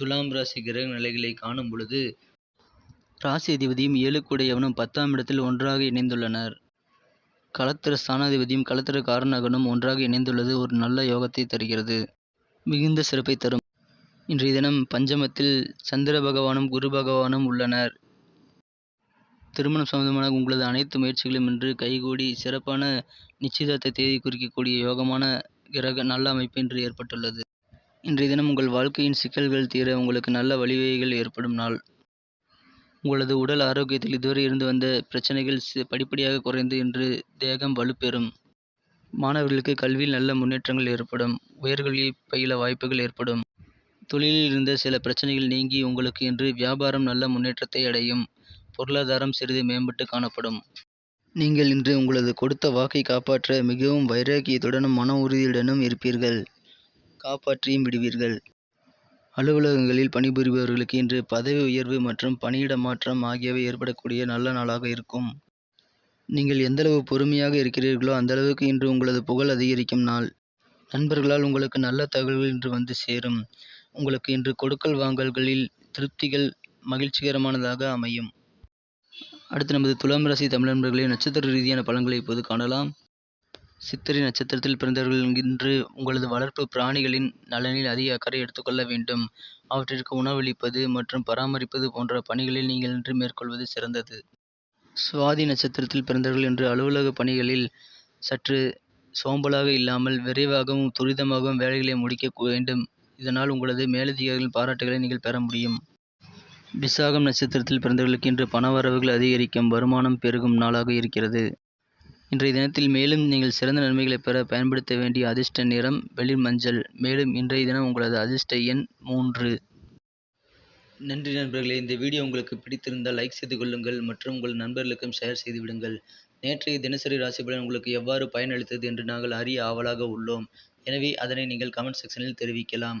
துலாம் ராசி கிரக நிலைகளை காணும் பொழுது ராசி அதிபதியும் ஏழுக்குடையவனும் பத்தாம் இடத்தில் ஒன்றாக இணைந்துள்ளனர். களத்திர ஸ்தானாதிபதியும் களத்திர காரணகனும் ஒன்றாக இணைந்துள்ளது ஒரு நல்ல யோகத்தை தருகிறது. மிகுந்த சிறப்பை தரும். இன்றைய தினம் பஞ்சமத்தில் சந்திர பகவானும் குரு பகவானும் உள்ளனர். திருமணம் சம்பந்தமான உங்களது அனைத்து முயற்சிகளும் இன்று கைகூடி சிறப்பான நிச்சயதார்த்த தேதி குறிக்கக்கூடிய யோகமான கிரக நல்ல அமைப்பு இன்று ஏற்பட்டுள்ளது. இன்றைய தினம் உங்கள் வாழ்க்கையின் சிக்கல்கள் தீர உங்களுக்கு நல்ல வழிவகைகள் ஏற்படும் நாள். உங்களது உடல் ஆரோக்கியத்தில் இதுவரை இருந்து வந்த பிரச்சனைகள் சி- படிப்படியாக குறைந்து இன்று தேகம் வலுப்பெறும். மாணவர்களுக்கு கல்வியில் நல்ல முன்னேற்றங்கள் ஏற்படும். உயர்கல்வி பயில வாய்ப்புகள் ஏற்படும். தொழிலில் இருந்த சில பிரச்சனைகள் நீங்கி உங்களுக்கு இன்று வியாபாரம் நல்ல முன்னேற்றத்தை அடையும். பொருளாதாரம் சிறிது மேம்பட்டு காணப்படும். நீங்கள் இன்று உங்களது கொடுத்த வாக்கை காப்பாற்ற மிகவும் வைராக்கியத்துடனும் மன உறுதியுடனும் இருப்பீர்கள். காப்பாற்றியும் விடுவீர்கள். அலுவலகங்களில் பணிபுரிபவர்களுக்கு இன்று பதவி உயர்வு மற்றும் பணியிட மாற்றம் ஆகியவை ஏற்படக்கூடிய நல்ல நாளாக இருக்கும். நீங்கள் எந்தளவு பொறுமையாக இருக்கிறீர்களோ அந்தளவுக்கு இன்று உங்களது புகழ் அதிகரிக்கும் நாள். நண்பர்களால் உங்களுக்கு நல்ல தகவல்கள் இன்று வந்து சேரும். உங்களுக்கு இன்று கொடுக்கல் வாங்கல்களில் திருப்திகள் மகிழ்ச்சிகரமானதாக அமையும். அடுத்து நமது துலாம் ராசி தமிழ் நண்பர்களே நட்சத்திர ரீதியான பலன்களை இப்போது காணலாம். சித்திரை நட்சத்திரத்தில் பிறந்தவர்கள் இன்று உங்களது வளர்ப்பு பிராணிகளின் நலனில் அதிக அக்கறை எடுத்துக்கொள்ள வேண்டும். அவற்றிற்கு உணவளிப்பது மற்றும் பராமரிப்பது போன்ற பணிகளில் நீங்கள் இன்று மேற்கொள்வது சிறந்தது. சுவாதி நட்சத்திரத்தில் பிறந்தவர்கள் இன்று அலுவலக பணிகளில் சற்று சோம்பலாக இல்லாமல் விரைவாகவும் துரிதமாகவும் வேலைகளை முடிக்க வேண்டும். இதனால் உங்களது மேலதிகாரிகளின் பாராட்டுகளை நீங்கள் பெற முடியும். விசாகம் நட்சத்திரத்தில் பிறந்தவர்களுக்கு இன்று பணவரவுகள் அதிகரிக்கும் வருமானம் பெருகும் நாளாக இருக்கிறது. இன்றைய தினத்தில் மேலும் நீங்கள் சிறந்த நன்மைகளை பெற பயன்படுத்த வேண்டிய அதிர்ஷ்ட நிறம் வெளிர் மஞ்சள். மேலும் இன்றைய தினம் உங்களது அதிர்ஷ்ட எண் மூன்று. நன்றி நண்பர்களே இந்த வீடியோ உங்களுக்கு பிடித்திருந்தால் லைக் செய்து கொள்ளுங்கள் மற்றும் உங்கள் நண்பர்களுக்கும் ஷேர் செய்து விடுங்கள். நேற்றைய தினசரி ராசி பலன் உங்களுக்கு எவ்வாறு பயனளித்தது என்று நாங்கள் அறிய ஆவலாக உள்ளோம். எனவே அதனை நீங்கள் கமெண்ட் செக்ஷனில் தெரிவிக்கலாம்.